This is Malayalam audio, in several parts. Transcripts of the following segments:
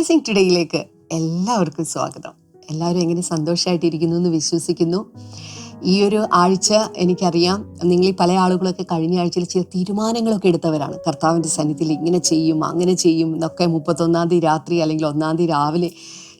ബ്ലെസ്സിങ് ടുഡേയിലേക്ക് എല്ലാവർക്കും സ്വാഗതം. എല്ലാവരും എങ്ങനെ സന്തോഷമായിട്ടിരിക്കുന്നു എന്ന് വിശ്വസിക്കുന്നു. ഈ ഒരു ആഴ്ച എനിക്കറിയാം ഈ പല ആളുകളൊക്കെ കഴിഞ്ഞ ആഴ്ചയിൽ ചില തീരുമാനങ്ങളൊക്കെ എടുത്തവരാണ്. കർത്താവിന്റെ സന്നിധിയിൽ ഇങ്ങനെ ചെയ്യും അങ്ങനെ ചെയ്യും എന്നൊക്കെ മുപ്പത്തൊന്നാം തീയതി രാത്രി അല്ലെങ്കിൽ ഒന്നാം തീയതി രാവിലെ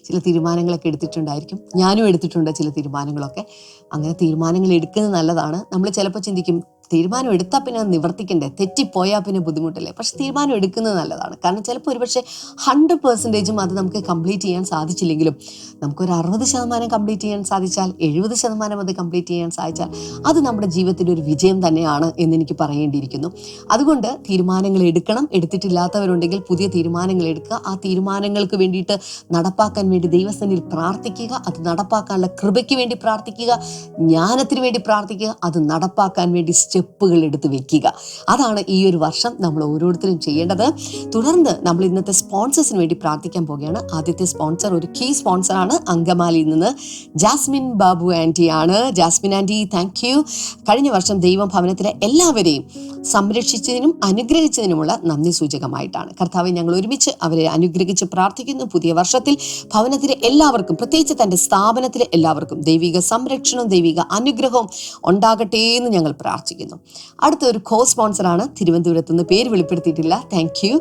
ചില തീരുമാനങ്ങളൊക്കെ എടുത്തിട്ടുണ്ടായിരിക്കും. ഞാനും എടുത്തിട്ടുണ്ട് ചില തീരുമാനങ്ങളൊക്കെ. അങ്ങനെ തീരുമാനങ്ങൾ എടുക്കുന്നത് നല്ലതാണ്. നമ്മൾ ചിലപ്പോൾ ചിന്തിക്കും തീരുമാനം എടുത്താൽ പിന്നെ അത് നിവർത്തിക്കണ്ടേ? തെറ്റിപ്പോയാൽ പിന്നെ ബുദ്ധിമുട്ടല്ലേ? പക്ഷെ തീരുമാനം എടുക്കുന്നത് നല്ലതാണ്. കാരണം ചിലപ്പോൾ ഒരുപക്ഷെ ഹൺഡ്രഡ് പെർസെന്റേജും അത് നമുക്ക് കംപ്ലീറ്റ് ചെയ്യാൻ സാധിച്ചില്ലെങ്കിലും നമുക്കൊരു അറുപത് ശതമാനം കംപ്ലീറ്റ് ചെയ്യാൻ സാധിച്ചാൽ എഴുപത് ശതമാനം അത് കംപ്ലീറ്റ് ചെയ്യാൻ സാധിച്ചാൽ അത് നമ്മുടെ ജീവിതത്തിന്റെ ഒരു വിജയം തന്നെയാണ് എന്ന് എനിക്ക് പറയേണ്ടിയിരിക്കുന്നു. അതുകൊണ്ട് തീരുമാനങ്ങൾ എടുക്കണം. എടുത്തിട്ടില്ലാത്തവരുണ്ടെങ്കിൽ പുതിയ തീരുമാനങ്ങൾ എടുക്കുക. ആ തീരുമാനങ്ങൾക്ക് വേണ്ടിയിട്ട് നടപ്പാക്കാൻ വേണ്ടി ദൈവസ്ഥനിൽ പ്രാർത്ഥിക്കുക. അത് നടപ്പാക്കാനുള്ള കൃപയ്ക്ക് വേണ്ടി പ്രാർത്ഥിക്കുക. ജ്ഞാനത്തിന് വേണ്ടി പ്രാർത്ഥിക്കുക. അത് നടപ്പാക്കാൻ വേണ്ടി സ്റ്റെപ്പുകൾ എടുത്ത് വെക്കുക. അതാണ് ഈ ഒരു വർഷം നമ്മൾ ഓരോരുത്തരും ചെയ്യേണ്ടത്. തുടർന്ന് നമ്മൾ ഇന്നത്തെ സ്പോൺസേഴ്സിന് വേണ്ടി പ്രാർത്ഥിക്കാൻ പോവുകയാണ്. ആദ്യത്തെ സ്പോൺസർ ഒരു കീ സ്പോൺസറാണ് അങ്കമാലിയിൽ നിന്ന് ജാസ്മിൻ ബാബു ആന്റി ആണ്. ജാസ്മിൻ ആന്റി താങ്ക് യു കഴിഞ്ഞ വർഷം ദൈവം ഭവനത്തിലെ എല്ലാവരെയും സംരക്ഷിച്ചതിനും അനുഗ്രഹിച്ചതിനുമുള്ള നന്ദി സൂചകമായിട്ടാണ്. കർത്താവ് ഞങ്ങൾ ഒരുമിച്ച് അവരെ അനുഗ്രഹിച്ച് പ്രാർത്ഥിക്കുന്നു. പുതിയ വർഷത്തിൽ ഭവനത്തിലെ എല്ലാവർക്കും പ്രത്യേകിച്ച് തന്റെ സ്ഥാപനത്തിലെ എല്ലാവർക്കും ദൈവിക സംരക്ഷണവും ദൈവിക അനുഗ്രഹവും ഉണ്ടാകട്ടെ എന്ന് ഞങ്ങൾ പ്രാർത്ഥിക്കുന്നു. അടുത്ത ഒരു കോ സ്പോൺസറാണ് തിരുവനന്തപുരത്ത് നിന്ന് പേര് വെളിപ്പെടുത്തിയിട്ടില്ല. താങ്ക് യു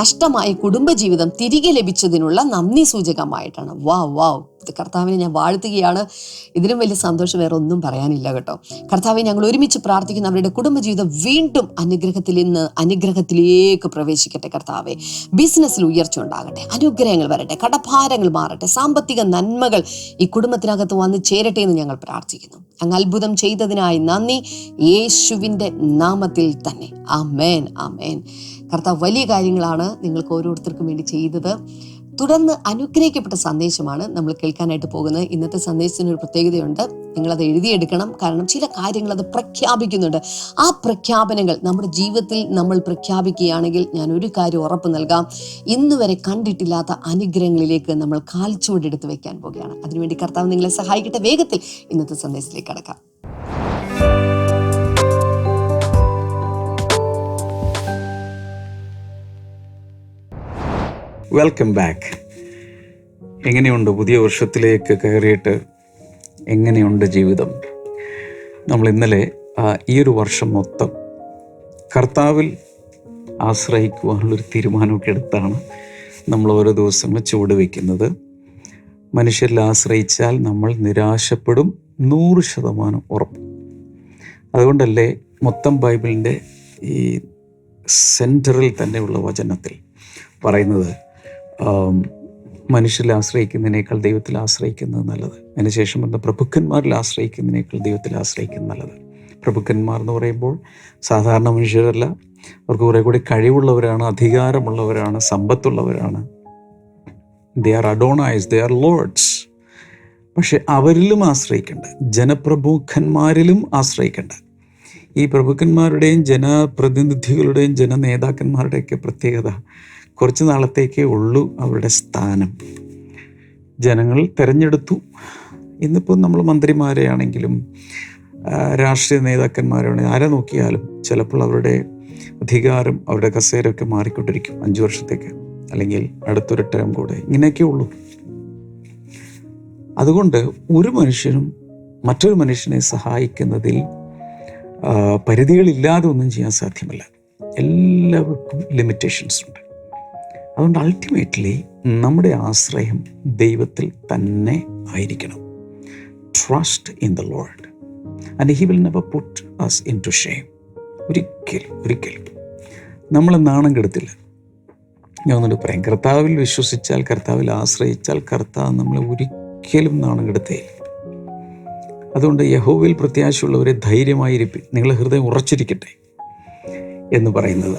നഷ്ടമായ കുടുംബജീവിതം തിരികെ ലഭിച്ചതിനുള്ള നന്ദി സൂചകമായിട്ടാണ്. വാവ് വാവ് കർത്താവിനെ ഞാൻ വാഴ്ത്തുകയാണ്. ഇതിലും വലിയ സന്തോഷം വേറെ ഒന്നും പറയാനില്ല കേട്ടോ. കർത്താവിനെ ഞങ്ങൾ ഒരുമിച്ച് പ്രാർത്ഥിക്കുന്ന. അവരുടെ കുടുംബജീവിതം വീണ്ടും അനുഗ്രഹത്തിൽ നിന്ന് അനുഗ്രഹത്തിലേക്ക് പ്രവേശിക്കട്ടെ കർത്താവെ. ബിസിനസ്സിൽ ഉയർച്ച ഉണ്ടാകട്ടെ. അനുഗ്രഹങ്ങൾ വരട്ടെ. കടഭാരങ്ങൾ മാറട്ടെ. സാമ്പത്തിക നന്മകൾ ഈ കുടുംബത്തിനകത്ത് വന്ന് ചേരട്ടെ എന്ന് ഞങ്ങൾ പ്രാർത്ഥിക്കുന്നു. അങ്ങ് അത്ഭുതം ചെയ്തതിനായി നന്ദി. യേശുവിന്റെ നാമത്തിൽ തന്നെ. ആ മേൻ ആ മേൻ കർത്താവ് വലിയ കാര്യങ്ങളാണ് നിങ്ങൾക്ക് ഓരോരുത്തർക്കും വേണ്ടി ചെയ്തത്. തുടർന്ന് അനുഗ്രഹിക്കപ്പെട്ട സന്ദേശമാണ് നമ്മൾ കേൾക്കാനായിട്ട് പോകുന്നത്. ഇന്നത്തെ സന്ദേശത്തിന് ഒരു പ്രത്യേകതയുണ്ട്. നിങ്ങളത് എഴുതിയെടുക്കണം. കാരണം ചില കാര്യങ്ങൾ അത് പ്രഖ്യാപിക്കുന്നുണ്ട്. ആ പ്രഖ്യാപനങ്ങൾ നമ്മുടെ ജീവിതത്തിൽ നമ്മൾ പ്രഖ്യാപിക്കുകയാണെങ്കിൽ ഞാൻ ഒരു കാര്യം ഉറപ്പ് നൽകാം. ഇന്ന് വരെ കണ്ടിട്ടില്ലാത്ത അനുഗ്രഹങ്ങളിലേക്ക് നമ്മൾ കാൽച്ചുവടെടുത്ത് വെക്കാൻ പോകുകയാണ് അതിനുവേണ്ടി കർത്താവ് നിങ്ങളെ സഹായിക്കട്ടെ. വേഗത്തിൽ ഇന്നത്തെ സന്ദേശത്തിലേക്ക് കടക്കാം. വെൽക്കം ബാക്ക് എങ്ങനെയുണ്ട് പുതിയ വർഷത്തിലേക്ക് കയറിയിട്ട് എങ്ങനെയുണ്ട് ജീവിതം? നമ്മൾ ഇന്നലെ ഈ ഒരു വർഷം മൊത്തം കർത്താവിൽ ആശ്രയിക്കുവാനുള്ളൊരു തീരുമാനമൊക്കെ എടുത്താണ് നമ്മൾ ഓരോ ദിവസവും ചുവട് വയ്ക്കുന്നത്. മനുഷ്യരിൽ ആശ്രയിച്ചാൽ നമ്മൾ നിരാശപ്പെടും നൂറ് ശതമാനം ഉറപ്പ്. അതുകൊണ്ടല്ലേ മൊത്തം ബൈബിളിന്റെ ഈ സെന്ററിൽ തന്നെയുള്ള വചനത്തിൽ പറയുന്നത്? മനുഷ്യരിൽ ആശ്രയിക്കുന്നതിനേക്കാൾ ദൈവത്തിൽ ആശ്രയിക്കുന്നത് നല്ലത്. അതിനുശേഷം വന്ന പ്രഭുക്കന്മാരിൽ ആശ്രയിക്കുന്നതിനേക്കാൾ ദൈവത്തിൽ ആശ്രയിക്കുന്നത് നല്ലത്. പ്രഭുക്കന്മാർ എന്ന് പറയുമ്പോൾ സാധാരണ മനുഷ്യരല്ല. അവർക്ക് കുറേ കൂടി കഴിവുള്ളവരാണ് അധികാരമുള്ളവരാണ് സമ്പത്തുള്ളവരാണ്. They are Adonais they are lords പക്ഷെ അവരിലും ആശ്രയിക്കേണ്ട. ജനപ്രഭുക്കന്മാരിലും ആശ്രയിക്കേണ്ട. ഈ പ്രഭുക്കന്മാരുടെയും ജനപ്രതിനിധികളുടെയും ജനനേതാക്കന്മാരുടെയൊക്കെ പ്രത്യേകത കുറച്ച് നാളത്തേക്കേ ഉള്ളൂ അവരുടെ സ്ഥാനം. ജനങ്ങൾ തിരഞ്ഞെടുത്തു. ഇന്നിപ്പോൾ നമ്മൾ മന്ത്രിമാരെ ആണെങ്കിലും രാഷ്ട്രീയ നേതാക്കന്മാരാണെങ്കിലും ആരെ നോക്കിയാലും ചിലപ്പോൾ അവരുടെ അധികാരം അവരുടെ കസേരയൊക്കെ മാറിക്കൊണ്ടിരിക്കും അഞ്ചു വർഷത്തേക്ക്. അല്ലെങ്കിൽ അടുത്തൊരു ടേം കൂടെ. ഇങ്ങനെയൊക്കെ ഉള്ളൂ. അതുകൊണ്ട് ഒരു മനുഷ്യനും മറ്റൊരു മനുഷ്യനെ സഹായിക്കുന്നതിൽ പരിധികളില്ലാതെ ഒന്നും ചെയ്യാൻ സാധ്യമല്ല. എല്ലാവർക്കും ലിമിറ്റേഷൻസ് ഉണ്ട്. അതുകൊണ്ട് അൾട്ടിമേറ്റ്ലി നമ്മുടെ ആശ്രയം ദൈവത്തിൽ തന്നെ ആയിരിക്കണം. Trust in the Lord and he will never put us into shame ഒരിക്കലും ഒരിക്കലും നമ്മൾ നാണം കെടുത്തില്ല. ഞാൻ ഒന്നുകൂടി പറയാം. കർത്താവിൽ വിശ്വസിച്ചാൽ കർത്താവിൽ ആശ്രയിച്ചാൽ കർത്താവ് നമ്മളെ ഒരിക്കലും നാണം കെടുത്തേയില്ല. അതുകൊണ്ട് യഹോവിൽ പ്രത്യാശയുള്ളവരെ ധൈര്യമായിരിക്കും നിങ്ങളുടെ ഹൃദയം ഉറച്ചിരിക്കട്ടെ എന്ന് പറയുന്നത്.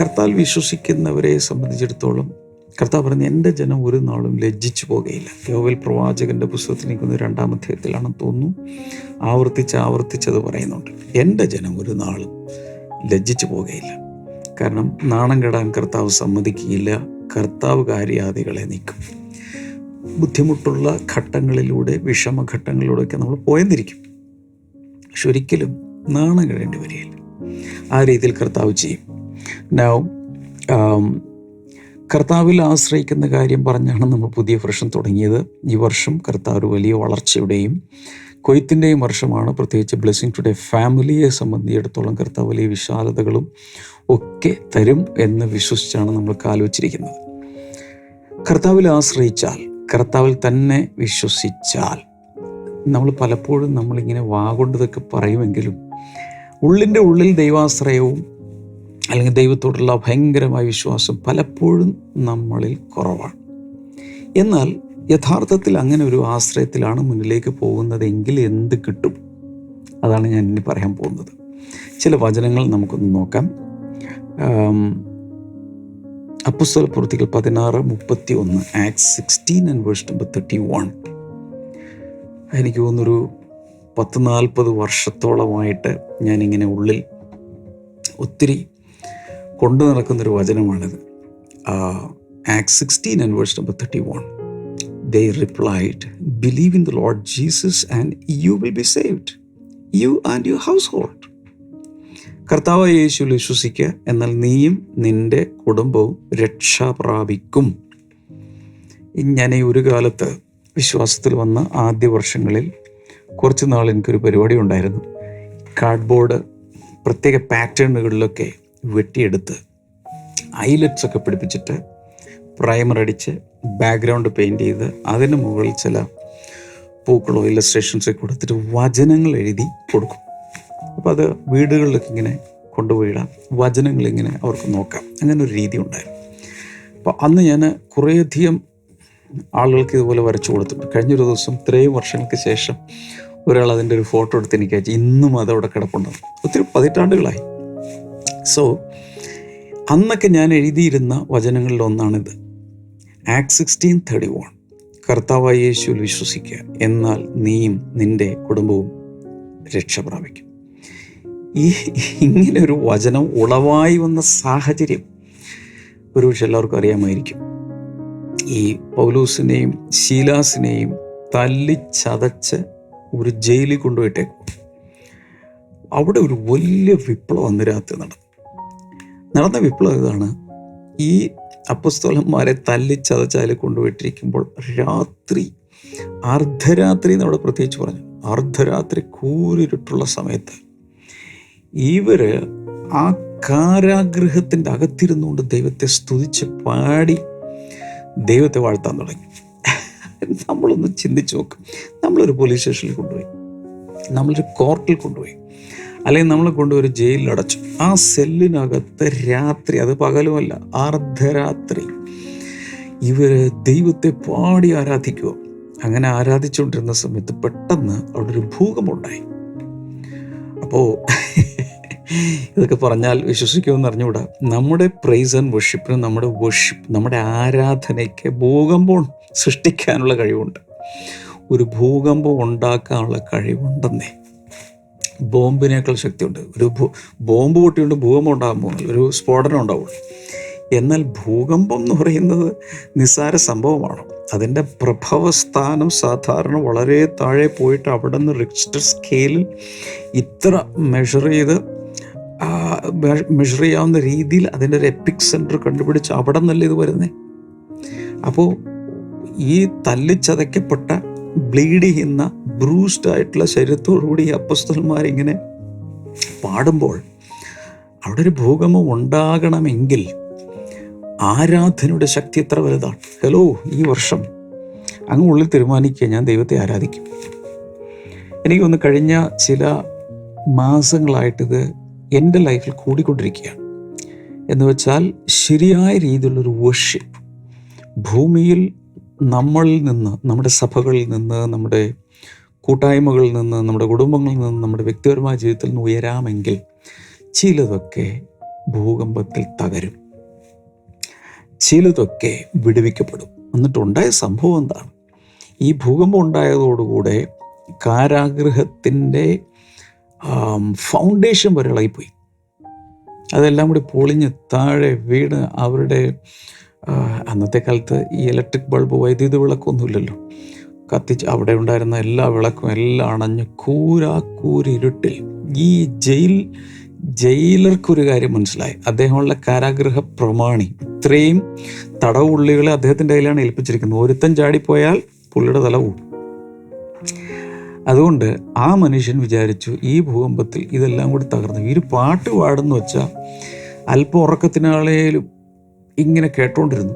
കർത്താൽ വിശ്വസിക്കുന്നവരെ സംബന്ധിച്ചിടത്തോളം കർത്താവ് പറഞ്ഞ് എന്റെ ജനം ഒരു നാളും ലജ്ജിച്ചു പോകുകയില്ല. യോവൽ പ്രവാചകന്റെ പുസ്തകത്തിൽ നിൽക്കുന്ന രണ്ടാം അധ്യായത്തിലാണെന്ന് തോന്നുന്നു. ആവർത്തിച്ച് ആവർത്തിച്ചത് പറയുന്നുണ്ട്. എന്റെ ജനം ഒരു നാളും ലജ്ജിച്ചു പോകുകയില്ല. കാരണം നാണം കെടാൻ കർത്താവ് സമ്മതിക്കുകയില്ല. കർത്താവ് കാര്യാദികളെ നീക്കും. ബുദ്ധിമുട്ടുള്ള ഘട്ടങ്ങളിലൂടെ വിഷമഘട്ടങ്ങളിലൂടെയൊക്കെ നമ്മൾ പോയെന്നിരിക്കും. പക്ഷെ ഒരിക്കലും നാണം കെടേണ്ടി വരികയില്ല. ആ രീതിയിൽ കർത്താവ് ചെയ്യും. നൗ കർത്താവിൽ ആശ്രയിക്കുന്ന കാര്യം പറഞ്ഞാണ് നമ്മൾ പുതിയ വർഷം തുടങ്ങിയത്. ഈ വർഷം കർത്താവ് വലിയ വളർച്ചയുടെയും കൊയ്ത്തിന്റെയും വർഷമാണ്. പ്രത്യേകിച്ച് ബ്ലെസ്സിങ് ടുഡേ ഫാമിലിയെ സംബന്ധിച്ചിടത്തോളം കർത്താവ് വലിയ വിശാലതകളും ഒക്കെ തരും എന്ന് വിശ്വസിച്ചാണ് നമ്മൾ കാലുവച്ചിരിക്കുന്നത് കർത്താവിൽ ആശ്രയിച്ചാൽ കർത്താവിൽ തന്നെ വിശ്വസിച്ചാൽ നമ്മൾ പലപ്പോഴും നമ്മളിങ്ങനെ വാകൊണ്ടതൊക്കെ പറയുമെങ്കിലും ഉള്ളിന്റെ ഉള്ളിൽ ദൈവാശ്രയവും അല്ലെങ്കിൽ ദൈവത്തോടുള്ള ഭയങ്കരമായ വിശ്വാസം പലപ്പോഴും നമ്മളിൽ കുറവാണ്. എന്നാൽ യഥാർത്ഥത്തിൽ അങ്ങനെ ഒരു ആശ്രയത്തിലാണ് മുന്നിലേക്ക് പോകുന്നതെങ്കിൽ എന്ത് കിട്ടും? അതാണ് ഞാൻ ഇനി പറയാൻ പോകുന്നത്. ചില വചനങ്ങൾ നമുക്കൊന്ന് നോക്കാം. അപ്പുസ്തല പ്രവൃത്തികൾ പതിനാറ് മുപ്പത്തി ഒന്ന് act sixteen and verse number thirty one. എനിക്ക് തോന്നുന്നൊരു പത്ത് നാൽപ്പത് വർഷത്തോളമായിട്ട് ഞാനിങ്ങനെ ഉള്ളിൽ ഒത്തിരി കൊണ്ടു നടക്കുന്നൊരു വചനമാണിത്. Act sixteen and verse number thirty one they replied believe in the Lord Jesus and you will be saved you and your household കർത്താവ് യേശുവിൽ വിശ്വസിക്കുക എന്നാൽ നീയും നിന്റെ കുടുംബവും രക്ഷ പ്രാപിക്കും. ഞാൻ ഈ ഒരു കാലത്ത് വിശ്വാസത്തിൽ വന്ന ആദ്യ വർഷങ്ങളിൽ കുറച്ച് നാൾ എനിക്കൊരു പരിപാടി ഉണ്ടായിരുന്നു. കാർഡ്ബോർഡ് പ്രത്യേക പാറ്റേണുകളിലൊക്കെ വെട്ടിയെടുത്ത് ഐലറ്റ്സ് ഒക്കെ പിടിപ്പിച്ചിട്ട് പ്രൈമർ അടിച്ച് ബാക്ക്ഗ്രൗണ്ട് പെയിന്റ് ചെയ്ത് അതിന് മുകളിൽ ചില പൂക്കളോ ഇല്ലസ്ട്രേഷൻസോ കൊടുത്തിട്ട് വചനങ്ങൾ എഴുതി കൊടുക്കും. അപ്പോൾ അത് വീടുകളിലൊക്കെ ഇങ്ങനെ കൊണ്ടുപോയിടാം. വചനങ്ങൾ ഇങ്ങനെ അവർക്ക് നോക്കാം. അങ്ങനെ ഒരു രീതി ഉണ്ടായിരുന്നു. അപ്പോൾ അന്ന് ഞാൻ കുറേയധികം ആളുകൾക്ക് ഇതുപോലെ വരച്ചു കൊടുത്തിട്ടുണ്ട്. കഴിഞ്ഞൊരു ദിവസം ഇത്രയും വർഷങ്ങൾക്ക് ശേഷം ഒരാൾ അതിന്റെ ഒരു ഫോട്ടോ എടുത്ത് എനിക്ക് അയച്ചു. ഇന്നും അതവിടെ കിടപ്പുണ്ടെന്ന് ഒത്തിരി പതിറ്റാണ്ടുകളായി. സോ അന്നൊക്കെ ഞാൻ എഴുതിയിരുന്ന വചനങ്ങളിൽ ഒന്നാണിത്. ആക്ട് സിക്സ്റ്റീൻ തേർട്ടി വൺ കർത്താവായ യേശുവിൽ വിശ്വസിക്കുക എന്നാൽ നീയും നിന്റെ കുടുംബവും രക്ഷ പ്രാപിക്കും ഈ ഇങ്ങനെ ഒരു വചനം ഉളവായി വന്ന സാഹചര്യം ഒരുപക്ഷെ എല്ലാവർക്കും അറിയാമായിരിക്കും. ഈ പൗലൂസിനെയും ശീലാസിനെയും തല്ലിച്ചതച്ച് ഒരു ജയിലിൽ കൊണ്ടുപോയിട്ടേക്കും അവിടെ ഒരു വലിയ വിപ്ലവം അന്ന് രാത്രി നടന്നു. നടന്ന വിപ്ലവം ഇതാണ്. ഈ അപ്പസ്തോലന്മാരെ തല്ലി അതിൽ കൊണ്ടുപോയിട്ടിരിക്കുമ്പോൾ രാത്രി അർദ്ധരാത്രി എന്നവിടെ പ്രത്യേകിച്ച് പറഞ്ഞു. അർദ്ധരാത്രി കൂരിരുട്ടുള്ള സമയത്ത് ഇവർ ആ കാരാഗ്രഹത്തിന്റെ അകത്തിരുന്നുകൊണ്ട് ദൈവത്തെ സ്തുതിച്ച് പാടി ദൈവത്തെ വാഴ്ത്താൻ തുടങ്ങി. നമ്മളൊന്ന് ചിന്തിച്ച് നോക്കും. നമ്മളൊരു പോലീസ് സ്റ്റേഷനിൽ കൊണ്ടുപോയി. നമ്മളൊരു കോർട്ടിൽ കൊണ്ടുപോയി. അല്ലെങ്കിൽ നമ്മളെ കൊണ്ടുപോയി ഒരു ജയിലിൽ അടച്ചു. ആ സെല്ലിനകത്ത് രാത്രി അത് പകലുമല്ല അർദ്ധരാത്രി ഇവർ ദൈവത്തെ പാടി ആരാധിക്കുക അങ്ങനെ ആരാധിച്ചുകൊണ്ടിരുന്ന സമയത്ത് പെട്ടെന്ന് അവിടെ ഒരു ഭൂകമ്പം ഉണ്ടായി അപ്പോൾ ഇതൊക്കെ പറഞ്ഞാൽ വിശ്വസിക്കുമെന്ന് അറിഞ്ഞുകൂടാ. നമ്മുടെ പ്രൈസ് ആൻഡ് വർഷിപ്പിന് നമ്മുടെ വർഷിപ്പ് നമ്മുടെ ആരാധനയ്ക്ക് ഭൂകമ്പം സൃഷ്ടിക്കാനുള്ള കഴിവുണ്ട്. ഒരു ഭൂകമ്പം ഉണ്ടാക്കാനുള്ള കഴിവുണ്ടെന്നേ. ബോംബിനേക്കാൾ ശക്തിയുണ്ട്. ഒരു ബോംബ് പൊട്ടിയുണ്ട് ഭൂകമ്പം ഉണ്ടാകാൻ പോകുന്നില്ല. ഒരു സ്ഫോടനം ഉണ്ടാവുള്ളൂ. എന്നാൽ ഭൂകമ്പം എന്ന് പറയുന്നത് നിസ്സാര സംഭവമാണ്. അതിന്റെ പ്രഭവസ്ഥാനം സാധാരണ വളരെ താഴെ പോയിട്ട് അവിടെ നിന്ന് റിക്സ്റ്റർ സ്കെയിലിൽ ഇത്ര മെഷർ ചെയ്ത് മെഷർ ചെയ്യാവുന്ന രീതിയിൽ അതിന്റെ ഒരു എപ്പിക് സെന്റർ കണ്ടുപിടിച്ച് അവിടെ നിന്നല്ലേ ഇത് വരുന്നത് അപ്പോൾ ഈ തല്ലിച്ചതയ്ക്കപ്പെട്ട ബ്ലീഡ് ചെയ്യുന്ന ബ്രൂസ്ഡ് ആയിട്ടുള്ള ശരീരത്തോടുകൂടി ഈ അപ്പസ്തന്മാരിങ്ങനെ പാടുമ്പോൾ അവിടെ ഒരു ഭൂകമ്പം ഉണ്ടാകണമെങ്കിൽ ആരാധനയുടെ ശക്തി എത്ര വലുതാണ്? ഹലോ ഈ വർഷം അങ്ങ് ഉള്ളിൽ തീരുമാനിക്കുക ഞാൻ ദൈവത്തെ ആരാധിക്കും. എനിക്ക് ഒന്ന് കഴിഞ്ഞ ചില മാസങ്ങളായിട്ടിത് എന്റെ ലൈഫിൽ കൂടിക്കൊണ്ടിരിക്കുകയാണ്. എന്ന് വെച്ചാൽ ശരിയായ രീതിയിലുള്ളൊരു വർഷിപ്പ് ഭൂമിയിൽ നമ്മളിൽ നിന്ന് നമ്മുടെ സഭകളിൽ നിന്ന് നമ്മുടെ കൂട്ടായ്മകളിൽ നിന്ന് നമ്മുടെ കുടുംബങ്ങളിൽ നിന്ന് നമ്മുടെ വ്യക്തിപരമായ ജീവിതത്തിൽ നിന്ന് ഉയരാമെങ്കിൽ ചിലതൊക്കെ ഭൂകമ്പത്തിൽ തകരും. ചിലതൊക്കെ വിടുവിക്കപ്പെടും. എന്നിട്ടുണ്ടായ സംഭവം എന്താണ്? ഈ ഭൂകമ്പം ഉണ്ടായതോടുകൂടെ കാരാഗ്രഹത്തിന്റെ ഫൗണ്ടേഷൻ വരെ ഇളകിപ്പോയി. അതെല്ലാം കൂടി പൊളിഞ്ഞ് താഴെ വീണ് അവരുടെ അന്നത്തെ കാലത്ത് ഈ ഇലക്ട്രിക് ബൾബ് വൈദ്യുതി വിളക്കൊന്നുമില്ലല്ലോ. കത്തിച്ച് അവിടെ ഉണ്ടായിരുന്ന എല്ലാ വിളക്കും എല്ലാം അണഞ്ഞ് കൂരാക്കൂരിരുട്ടിൽ. ഈ ജയിൽ ജയിലർക്കൊരു കാര്യം മനസ്സിലായി. അദ്ദേഹമുള്ള കാരാഗൃഹ പ്രമാണി. ഇത്രയും തടവുള്ളികളെ അദ്ദേഹത്തിന്റെ കയ്യിലാണ് ഏൽപ്പിച്ചിരിക്കുന്നത്. ഒരുത്തൻ ചാടിപ്പോയാൽ പുള്ളിയുടെ തല പോകും അതുകൊണ്ട് ആ മനുഷ്യൻ വിചാരിച്ചു ഈ ഭൂകമ്പത്തിൽ ഇതെല്ലാം കൂടി തകർന്നു. ഈ ഒരു പാട്ട് പാടുന്നു വെച്ചാൽ അല്പം ഉറക്കത്തിനാളേലും ഇങ്ങനെ കേട്ടുകൊണ്ടിരുന്നു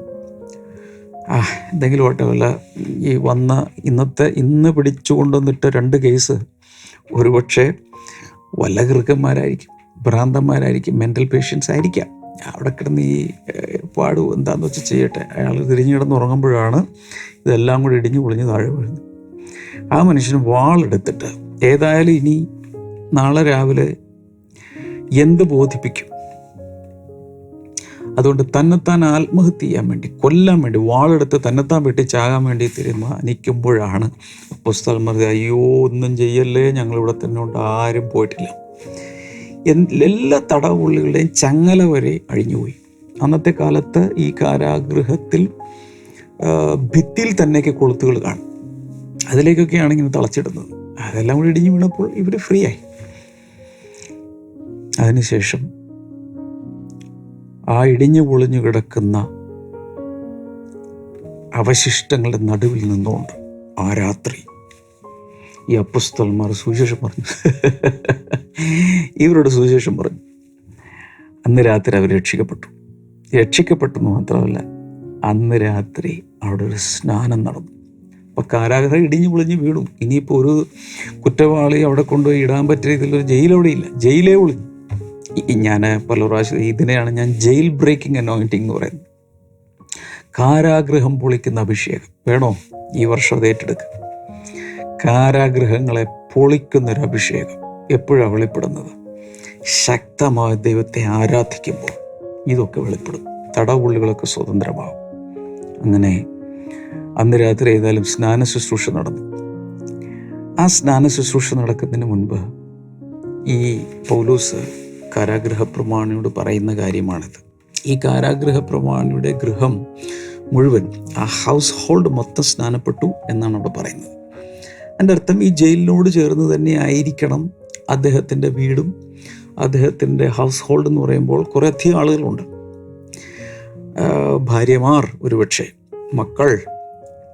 ആ എന്തെങ്കിലും ആട്ടെ വല്ല ഈ വന്ന ഇന്നത്തെ ഇന്ന് പിടിച്ചു കൊണ്ടുവന്നിട്ട് രണ്ട് കേസ് ഒരുപക്ഷെ വല്ല കൃക്കന്മാരായിരിക്കും ഭ്രാന്തന്മാരായിരിക്കും മെന്റൽ പേഷ്യൻസ് ആയിരിക്കാം. അവിടെ കിടന്ന് ഈ പാട് എന്താണെന്ന് വെച്ചാൽ ചെയ്യട്ടെ. അയാൾ തിരിഞ്ഞു കിടന്ന് ഉറങ്ങുമ്പോഴാണ് ഇതെല്ലാം കൂടി ഇടിഞ്ഞു പൊളിഞ്ഞ് താഴെ വീഴുന്നത്. ആ മനുഷ്യൻ വാളെടുത്തിട്ട് ഏതായാലും ഇനി നാളെ രാവിലെ എന്ത് ബോധിപ്പിക്കും? അതുകൊണ്ട് തന്നെത്താൻ ആത്മഹത്യ ചെയ്യാൻ വേണ്ടി കൊല്ലാൻ വേണ്ടി വാളെടുത്ത് തന്നെത്താൻ വെട്ടി ചാകാൻ വേണ്ടി തീരുമാനിക്കുമ്പോഴാണ് പുസ്തകന്മാർ അയ്യോ ഒന്നും ചെയ്യല്ലേ ഞങ്ങളിവിടെ തന്നെ ഉണ്ട് ആരും പോയിട്ടില്ല. എല്ലാ തടവുള്ളികളുടെയും ചങ്ങല വരെ അഴിഞ്ഞുപോയി. അന്നത്തെ കാലത്ത് ഈ കാരാഗൃഹത്തിൽ ആ, ഭിത്തിയിൽ തന്നെയൊക്കെ കൊളുത്തുകൾ കാണും. അതിലേക്കൊക്കെയാണ് ഇങ്ങനെ തളച്ചിടുന്നത്. അതെല്ലാം കൂടി ഇടിഞ്ഞു വീണപ്പോൾ ഇവർ ഫ്രീ ആയി അതിനുശേഷം ആ ഇടിഞ്ഞു പൊളിഞ്ഞു കിടക്കുന്ന അവശിഷ്ടങ്ങളുടെ നടുവിൽ നിന്നുകൊണ്ട് ആ രാത്രി ഈ അപ്പസ്തന്മാർ സുവിശേഷം പറഞ്ഞു. ഇവരോട് സുവിശേഷം പറഞ്ഞു. അന്ന് രാത്രി അവർ രക്ഷിക്കപ്പെട്ടു. രക്ഷിക്കപ്പെട്ടു എന്ന് മാത്രമല്ല അന്ന് രാത്രി അവിടെ ഒരു സ്നാനം നടന്നു. അപ്പോൾ കാരാഗ്രഹം ഇടിഞ്ഞു പൊളിഞ്ഞ് വീണു. ഇനിയിപ്പോൾ ഒരു കുറ്റവാളി അവിടെ കൊണ്ടുപോയി ഇടാൻ പറ്റിയ രീതിയിലൊരു ജയിൽ ഇല്ല. ജയിലേ ഒളിഞ്ഞു. ഞാൻ പല പ്രാവശ്യം ഇതിനെയാണ് ഞാൻ ജയിൽ ബ്രേക്കിംഗ് അനോയിന്റിംഗ് എന്ന് പറയുന്നത്. കാരാഗ്രഹം പൊളിക്കുന്ന അഭിഷേകം. വേണോ? ഈ വർഷം അത് ഏറ്റെടുക്കുക കാരാഗ്രഹങ്ങളെ പൊളിക്കുന്നൊരു അഭിഷേകം. എപ്പോഴാണ് വെളിപ്പെടുന്നത്? ശക്തമായ ദൈവത്തെ ആരാധിക്കുമ്പോൾ ഇതൊക്കെ വെളിപ്പെടും. തടവുള്ളികളൊക്കെ സ്വതന്ത്രമാകും അങ്ങനെ അന്ന് രാത്രി ഏതായാലും സ്നാന ശുശ്രൂഷ നടന്നു. ആ സ്നാന ശുശ്രൂഷ നടക്കുന്നതിന് മുൻപ് ഈ പൗലൂസ് കാരാഗ്രഹ പ്രമാണിയോട് പറയുന്ന കാര്യമാണിത്. ഈ കാരാഗ്രഹ പ്രമാണിയുടെ ഗൃഹം മുഴുവൻ ആ ഹൗസ് ഹോൾഡ് മൊത്തം സ്നാനപ്പെട്ടു എന്നാണ് അവിടെ പറയുന്നത്. എന്റെ അർത്ഥം ഈ ജയിലിനോട് ചേർന്ന് തന്നെ ആയിരിക്കണം അദ്ദേഹത്തിന്റെ വീടും അദ്ദേഹത്തിന്റെ ഹൗസ് ഹോൾഡ് എന്ന് പറയുമ്പോൾ കുറേ അധികം ആളുകളുണ്ട്. ഭാര്യമാർ ഒരുപക്ഷെ മക്കൾ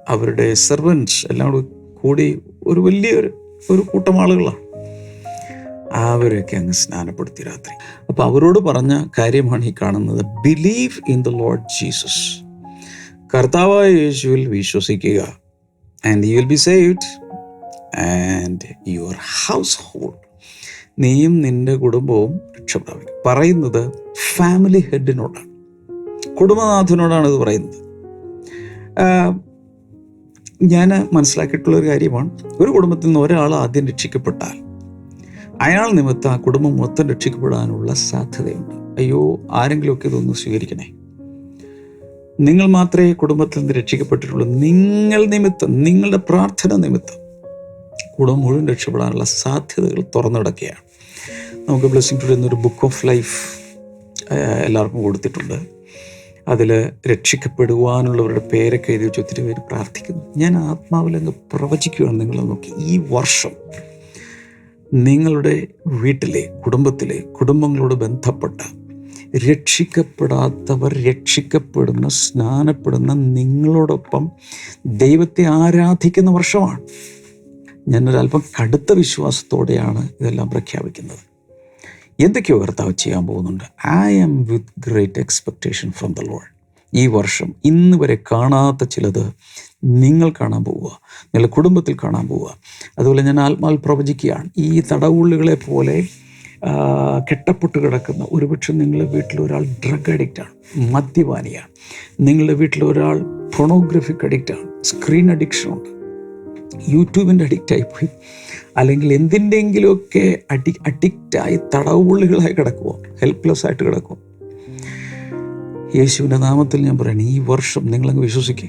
അവരുടെ സെർവൻസ് എല്ലാം കൂടി കൂടി ഒരു വലിയൊരു ഒരു കൂട്ടം ആളുകളാണ്. അവരൊക്കെ അങ്ങ് സ്നാനപ്പെടുത്തി രാത്രി. അപ്പോൾ അവരോട് പറഞ്ഞ കാര്യമാണ് ഈ കാണുന്നത്. Believe in the Lord Jesus കർത്താവായ യേശുവിൽ വിശ്വസിക്കുക. And you will be saved and your household നീയും നിന്റെ കുടുംബവും രക്ഷപ്രാപിക്കും. പറയുന്നത് ഫാമിലി ഹെഡിനോടാണ് കുടുംബനാഥനോടാണ് ഇത് പറയുന്നത്. ഞാൻ മനസ്സിലാക്കിയിട്ടുള്ള ഒരു കാര്യമാണ്. ഒരു കുടുംബത്തിൽ നിന്ന് ഒരാൾ ആദ്യം രക്ഷിക്കപ്പെട്ടാൽ അയാൾ നിമിത്തം ആ കുടുംബം മൊത്തം രക്ഷിക്കപ്പെടാനുള്ള സാധ്യതയുണ്ട്. അയ്യോ ആരെങ്കിലുമൊക്കെ ഇതൊന്ന് സ്വീകരിക്കണേ. നിങ്ങൾ മാത്രമേ കുടുംബത്തിൽ നിന്ന് രക്ഷിക്കപ്പെട്ടിട്ടുള്ളൂ. നിങ്ങൾ നിമിത്തം നിങ്ങളുടെ പ്രാർത്ഥന നിമിത്തം കുടുംബം മുഴുവൻ രക്ഷപ്പെടാനുള്ള സാധ്യതകൾ തുറന്നിടക്കുകയാണ്. നമുക്ക് ബ്ലെസ്സിങ് ടുഡേ എന്നൊരു ബുക്ക് ഓഫ് ലൈഫ് എല്ലാവർക്കും കൊടുത്തിട്ടുണ്ട്. അതിൽ രക്ഷിക്കപ്പെടുവാനുള്ളവരുടെ പേരൊക്കെ എഴുതി വെച്ച് ഒത്തിരി പേര് പ്രാർത്ഥിക്കുന്നു. ഞാൻ ആത്മാവിലങ്ങ് പ്രവചിക്കുകയാണ് നിങ്ങളെ നോക്കി. ഈ വർഷം നിങ്ങളുടെ വീട്ടിലെ കുടുംബത്തിലെ കുടുംബങ്ങളോട് ബന്ധപ്പെട്ട രക്ഷിക്കപ്പെടാത്തവർ രക്ഷിക്കപ്പെടുന്ന സ്നാനപ്പെടുന്ന നിങ്ങളോടൊപ്പം ദൈവത്തെ ആരാധിക്കുന്ന വർഷമാണ്. ഞാനൊരല്പം കടുത്ത വിശ്വാസത്തോടെയാണ് ഇതെല്ലാം പ്രഖ്യാപിക്കുന്നത്. എന്തൊക്കെയോ കർത്താവ് ചെയ്യാൻ പോകുന്നുണ്ട്. I am with great expectation from the Lord ഈ വർഷം ഇന്ന് വരെ കാണാത്ത ചിലത് നിങ്ങൾ കാണാൻ പോവുക. നിങ്ങളുടെ കുടുംബത്തിൽ കാണാൻ പോവുക. അതുപോലെ ഞാൻ ആത്മാവിൽ പ്രവചിക്കുകയാണ്. ഈ തടവുള്ളികളെ പോലെ കെട്ടപ്പെട്ട് കിടക്കുന്ന ഒരുപക്ഷെ നിങ്ങളുടെ വീട്ടിൽ ഒരാൾ ഡ്രഗ് അഡിക്റ്റാണ് മദ്യപാനിയാണ്. നിങ്ങളുടെ വീട്ടിൽ ഒരാൾ പൊണോഗ്രഫിക് അഡിക്റ്റാണ് സ്ക്രീൻ അഡിക്ഷനുണ്ട് യൂട്യൂബിന്റെ അഡിക്റ്റായി പോയി അല്ലെങ്കിൽ എന്തിന്റെങ്കിലുമൊക്കെ അഡി അഡിക്റ്റായി തടവുള്ളികളായി കിടക്കുമോ ഹെൽപ്ലെസ് ആയിട്ട് കിടക്കുമോ യേശുവിന്റെ നാമത്തിൽ ഞാൻ പറയണം ഈ വർഷം നിങ്ങളങ്ങ് വിശ്വസിക്കുക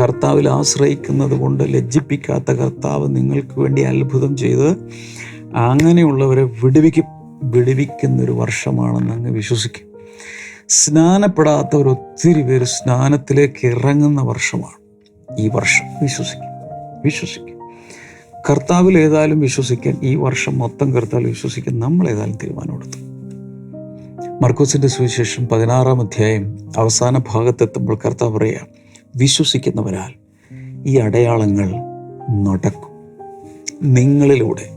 കർത്താവിൽ ആശ്രയിക്കുന്നത് കൊണ്ട് ലജ്ജിപ്പിക്കാത്ത കർത്താവ് നിങ്ങൾക്ക് വേണ്ടി അത്ഭുതം ചെയ്ത് അങ്ങനെയുള്ളവരെ വിടുവിക്കും. വിടുവിക്കുന്നൊരു വർഷമാണെന്ന് അങ്ങ് വിശ്വസിക്കും. സ്നാനപ്പെടാത്തവർ ഒത്തിരി പേര് സ്നാനത്തിലേക്ക് ഇറങ്ങുന്ന വർഷമാണ് ഈ വർഷം. വിശ്വസിക്കും. വിശ്വസിക്കും. കർത്താവിൽ ഏതായാലും വിശ്വസിക്കാൻ ഈ വർഷം മൊത്തം കർത്താവിൽ വിശ്വസിക്കാൻ നമ്മൾ ഏതായാലും തീരുമാനമെടുത്തു മർക്കോസിന്റെ സുവിശേഷം പതിനാറാം അധ്യായം അവസാന ഭാഗത്തെത്തുമ്പോൾ കർത്താവ് പറയുക വിശ്വസിക്കുന്നവരാൽ ഈ അടയാളങ്ങൾ നടക്കും. നിങ്ങളിലൂടെ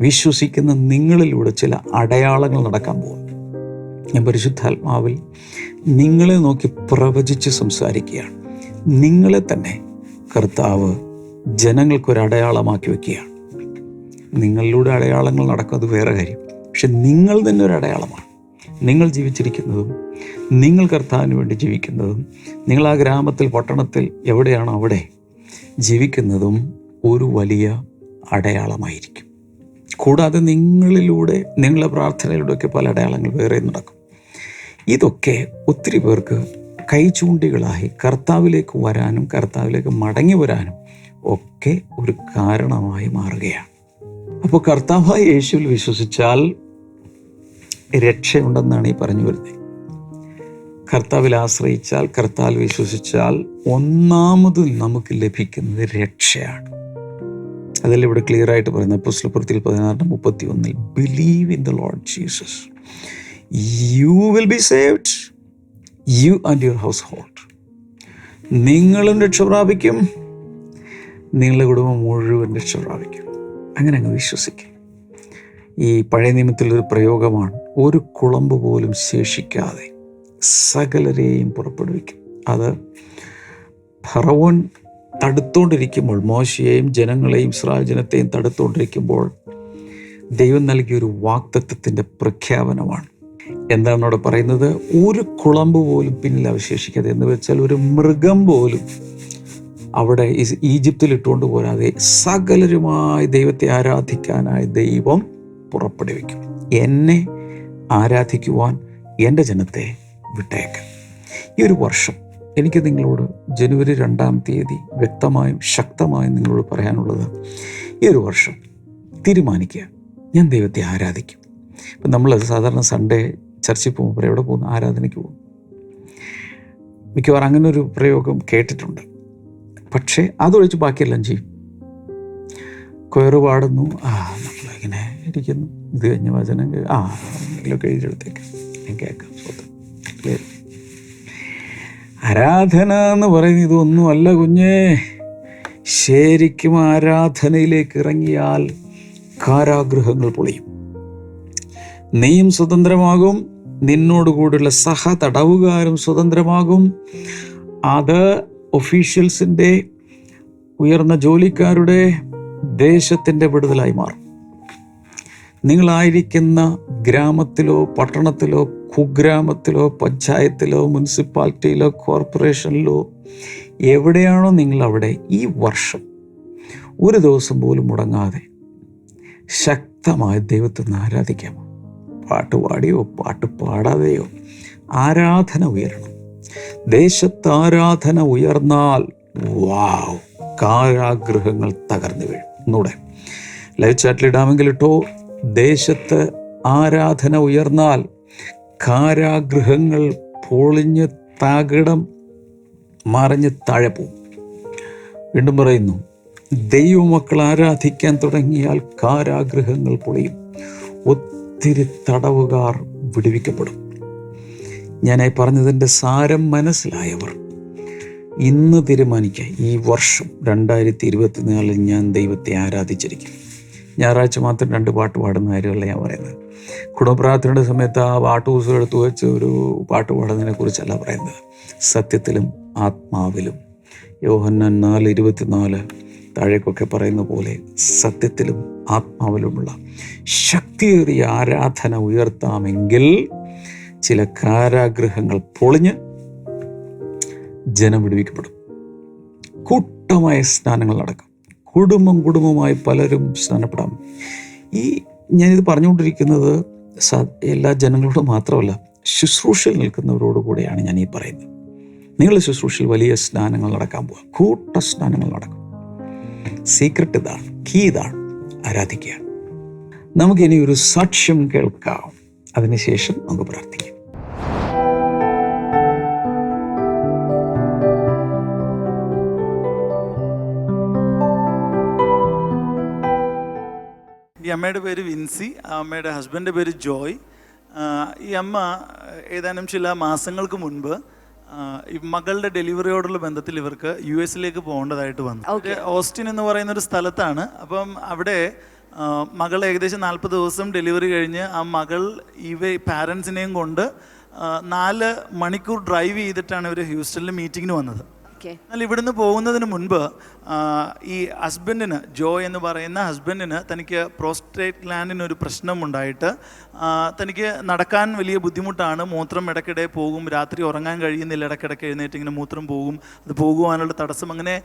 വിശ്വസിക്കുന്ന നിങ്ങളിലൂടെ ചില അടയാളങ്ങൾ നടക്കാൻ പോകും. ഞാൻ പരിശുദ്ധാത്മാവിൽ നിങ്ങളെ നോക്കി പ്രവചിച്ച് സംസാരിക്കുകയാണ്. നിങ്ങളെ തന്നെ കർത്താവ് ജനങ്ങൾക്കൊരു അടയാളമാക്കി വെക്കുകയാണ്. നിങ്ങളിലൂടെ അടയാളങ്ങൾ നടക്കും അത് വേറെ കാര്യം. പക്ഷെ നിങ്ങൾ തന്നെ ഒരു അടയാളമാണ്. നിങ്ങൾ ജീവിച്ചിരിക്കുന്നതും നിങ്ങൾ കർത്താവിന് വേണ്ടി ജീവിക്കുന്നതും നിങ്ങൾ ആ ഗ്രാമത്തിൽ പട്ടണത്തിൽ എവിടെയാണോ അവിടെ ജീവിക്കുന്നതും ഒരു വലിയ അടയാളമായിരിക്കും. കൂടാതെ നിങ്ങളിലൂടെ നിങ്ങളുടെ പ്രാർത്ഥനയിലൂടെയൊക്കെ പല അടയാളങ്ങൾ വേറെ നടക്കും. ഇതൊക്കെ ഒത്തിരി പേർക്ക് കൈ ചൂണ്ടികളായി കർത്താവിലേക്ക് വരാനും കർത്താവിലേക്ക് മടങ്ങി വരാനും ഒക്കെ ഒരു കാരണമായി മാറുകയാണ്. അപ്പോൾ കർത്താവായ യേശുവിൽ വിശ്വസിച്ചാൽ രക്ഷയുണ്ടെന്നാണ് ഈ പറഞ്ഞു വരുന്നത്. കർത്താവിൽ ആശ്രയിച്ചാൽ കർത്താൽ വിശ്വസിച്ചാൽ ഒന്നാമത് നമുക്ക് ലഭിക്കുന്നത് രക്ഷയാണ്. അതല്ല ഇവിടെ ക്ലിയർ ആയിട്ട് പറയുന്നത്? പുസ്തകത്തിൽ പതിനാറിന് മുപ്പത്തി ഒന്നിൽ believe in the Lord Jesus you will be saved you and your household നിങ്ങളും രക്ഷ പ്രാപിക്കും. നിങ്ങളുടെ കുടുംബം മുഴുവൻ രക്ഷ പ്രാപിക്കും. അങ്ങനെ അങ്ങ് വിശ്വസിക്കും. ഈ പഴയ നിയമത്തിലൊരു പ്രയോഗമാണ്. ഒരു കുളമ്പ് പോലും ശേഷിക്കാതെ സകലരെയും പുറപ്പെടുവിക്കും. അത് ഫറവോൻ തടുത്തോണ്ടിരിക്കുമ്പോൾ മോശയെയും ജനങ്ങളെയും ഇസ്രായേൽ ജനത്തെയും തടുത്തോണ്ടിരിക്കുമ്പോൾ ദൈവം നൽകിയൊരു വാക്തത്വത്തിന്റെ പ്രഖ്യാപനമാണ്. എന്താണ് പറയുന്നത്? ഒരു കുളമ്പ് പോലും പിന്നിൽ അവശേഷിക്കാതെ. എന്ന് വെച്ചാൽ ഒരു മൃഗം പോലും അവിടെ ഈജിപ്തിൽ ഇട്ടുകൊണ്ട് പോരാതെ സകലരുമായി ദൈവത്തെ ആരാധിക്കാനായി ദൈവം പുറപ്പെടുവിക്കും. എന്നെ ആരാധിക്കുവാൻ എന്റെ ജനത്തെ വിട്ടേക്ക്. ഈ ഒരു വർഷം എനിക്ക് നിങ്ങളോട് ജനുവരി രണ്ടാം തീയതി വ്യക്തമായും ശക്തമായും നിങ്ങളോട് പറയാനുള്ളത് ഈ ഒരു വർഷം തീരുമാനിക്കുക. ഞാൻ ദൈവത്തെ ആരാധിക്കും. ഇപ്പം നമ്മൾ സാധാരണ സൺഡേ ചർച്ചിൽ പോകുമ്പോൾ എവിടെ പോകുന്നു? ആരാധനയ്ക്ക് പോകും മിക്കവാറും അങ്ങനെ ഒരു പ്രയോഗം കേട്ടിട്ടുണ്ട്. പക്ഷേ അതൊഴിച്ച് ബാക്കിയെല്ലാം ചെയ്യും. കൊയറ് പാടുന്നു. ആ നമ്മളിങ്ങനെ ഇരിക്കുന്നു. ഇത് കഴിഞ്ഞ വചനം ആ എന്തെങ്കിലുമൊക്കെ എഴുതിയെടുത്തേക്ക്. ഞാൻ കേൾക്കാം ആരാധന എന്ന് പറയുന്നത് ഇതൊന്നുമല്ല കുഞ്ഞേ. ശരിക്കും ആരാധനയിലേക്ക് ഇറങ്ങിയാൽ കാരാഗ്രഹങ്ങൾ പൊളിയും. നീയും സ്വതന്ത്രമാകും നിന്നോടുകൂടിയുള്ള സഹ തടവുകാരും സ്വതന്ത്രമാകും. അത് ഒഫീഷ്യൽസിന്റെ ഉയർന്ന ജോലിക്കാരുടെ ദേശത്തിന്റെ വിടുതലായി മാറും. നിങ്ങളായിരിക്കുന്ന ഗ്രാമത്തിലോ പട്ടണത്തിലോ കുഗ്രാമത്തിലോ പഞ്ചായത്തിലോ മുനിസിപ്പാലിറ്റിയിലോ കോർപ്പറേഷനിലോ എവിടെയാണോ നിങ്ങളവിടെ ഈ വർഷം ഒരു ദിവസം പോലും മുടങ്ങാതെ ശക്തമായ ദൈവത്തെ ആരാധിക്കാമോ പാട്ട് പാടിയോ പാട്ട് പാടാതെയോ ആരാധന ഉയരണം. ദേശത്ത് ആരാധന ഉയർന്നാൽ വാവ് കാരാഗ്രഹങ്ങൾ തകർന്നു വീഴും. ഒന്നുകൂടെ ലൈവ് ചാറ്റിലിടാമെങ്കിൽ ഇട്ടോ. ദേശത്ത് ആരാധന ഉയർന്നാൽ കാരാഗൃഹങ്ങൾ പൊളിഞ്ഞ് തകിടം മറിഞ്ഞ് താഴെ പോകും വീണ്ടും പറയുന്നു ദൈവമക്കൾ ആരാധിക്കാൻ തുടങ്ങിയാൽ കാരാഗ്രഹങ്ങൾ പൊളിയും. ഒത്തിരി തടവുകാർ വിടുവിക്കപ്പെടും. ഞാനായി പറഞ്ഞതിന്റെ സാരം മനസ്സിലായവർ. ഇന്ന് തീരുമാനിക്കുക ഈ വർഷം രണ്ടായിരത്തി ഇരുപത്തിനാലിൽ ഞാൻ ദൈവത്തെ ആരാധിച്ചിരിക്കും. ഞായറാഴ്ച മാത്രം രണ്ട് പാട്ട് പാടുന്ന കാര്യമല്ല ഞാൻ പറയുന്നത്. കുടുംബപ്രാർത്ഥനയുടെ സമയത്ത് ആ പാട്ട് പുസ്തകം എടുത്തു വെച്ച് ഒരു പാട്ട് പാടുന്നതിനെ കുറിച്ചല്ല പറയുന്നത്. സത്യത്തിലും ആത്മാവിലും. യോഹന്നാൻ നാല് ഇരുപത്തിനാല് താഴേക്കൊക്കെ പറയുന്ന പോലെ സത്യത്തിലും ആത്മാവിലുമുള്ള ശക്തിയേറിയ ആരാധന ഉയർത്താമെങ്കിൽ ചില കാരാഗ്രഹങ്ങൾ പൊളിഞ്ഞ് ജനം വിടുവിക്കപ്പെടും. കൂട്ടമായ സ്നാനങ്ങൾ നടക്കും. കുടുംബം കുടുംബമായി പലരും സ്നാനപ്പെടാം ഈ ഞാനിത് പറഞ്ഞുകൊണ്ടിരിക്കുന്നത് എല്ലാ ജനങ്ങളോടും മാത്രമല്ല ശുശ്രൂഷയിൽ നിൽക്കുന്നവരോട് കൂടെയാണ് ഞാൻ ഈ പറയുന്നത്. നിങ്ങൾ ശുശ്രൂഷയിൽ വലിയ സ്നാനങ്ങൾ നടക്കാൻ പോകാം കൂട്ട സ്നാനങ്ങൾ നടക്കും. സീക്രട്ട് ഇതാണ്. കീ ഇതാണ്. ആരാധിക്കുക നമുക്കിനി ഒരു സാക്ഷ്യം കേൾക്കാം. അതിനുശേഷം നമുക്ക് പ്രാർത്ഥിക്കാം. ഈ അമ്മയുടെ പേര് വിൻസി ആ അമ്മയുടെ ഹസ്ബൻഡിന്റെ പേര് ജോയ്. ഈ അമ്മ ഏതാനും ചില മാസങ്ങൾക്ക് മുൻപ് ഈ മകളുടെ ഡെലിവറിയോടുള്ള ബന്ധത്തിൽ ഇവർക്ക് യു എസിലേക്ക് പോകേണ്ടതായിട്ട് വന്നു. ഓസ്റ്റിൻ എന്ന് പറയുന്ന ഒരു സ്ഥലത്താണ്. അപ്പം അവിടെ മകൾ ഏകദേശം നാൽപ്പത് ദിവസം ഡെലിവറി കഴിഞ്ഞ് ആ മകൾ ഇവ പാരൻസിനെയും കൊണ്ട് നാല് മണിക്കൂർ ഡ്രൈവ് ചെയ്തിട്ടാണ് ഇവർ ഹ്യൂസ്റ്റണിൽ മീറ്റിങ്ങിന് വന്നത്. എന്നാൽ ഇവിടുന്ന് പോകുന്നതിന് മുൻപ് ഈ ഹസ്ബൻഡിന് ജോ എന്ന് പറയുന്ന ഹസ്ബൻഡിന് തനിക്ക് പ്രോസ്റ്റേറ്റ് ഗ്ലാൻഡിന് ഒരു പ്രശ്നമുണ്ടായിട്ട് തനിക്ക് നടക്കാൻ വലിയ ബുദ്ധിമുട്ടാണ്. മൂത്രം ഇടയ്ക്കിടെ പോകും രാത്രി ഉറങ്ങാൻ കഴിയുന്നില്ല ഇടയ്ക്കിടയ്ക്ക് എഴുന്നേറ്റ് ഇങ്ങനെ മൂത്രം പോകും അത് പോകുവാനുള്ള തടസ്സം. അങ്ങനെ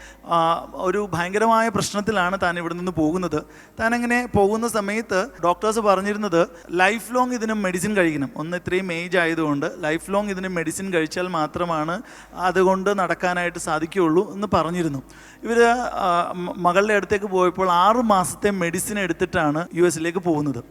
ഒരു ഭയങ്കരമായ പ്രശ്നത്തിലാണ് താൻ ഇവിടെ നിന്ന് പോകുന്നത്. താൻ അങ്ങനെ പോകുന്ന സമയത്ത് ഡോക്ടേഴ്സ് പറഞ്ഞിരുന്നത് ലൈഫ് ലോങ് ഇതിന് മെഡിസിൻ കഴിക്കണം. ഒന്ന് ഇത്രയും ഏജ് ആയതുകൊണ്ട് ലൈഫ് ലോങ് ഇതിന് മെഡിസിൻ കഴിച്ചാൽ മാത്രമാണ് അതുകൊണ്ട് നടക്കാനായിട്ട് സാധിക്കുകയുള്ളൂ എന്ന് പറഞ്ഞിരുന്നു. ഇവർ മകളുടെ അടുത്തേക്ക് പോയപ്പോൾ ആറ് മാസത്തെ മെഡിസിൻ എടുത്തിട്ടാണ് യു എസിലേക്ക് പോകുന്നത്.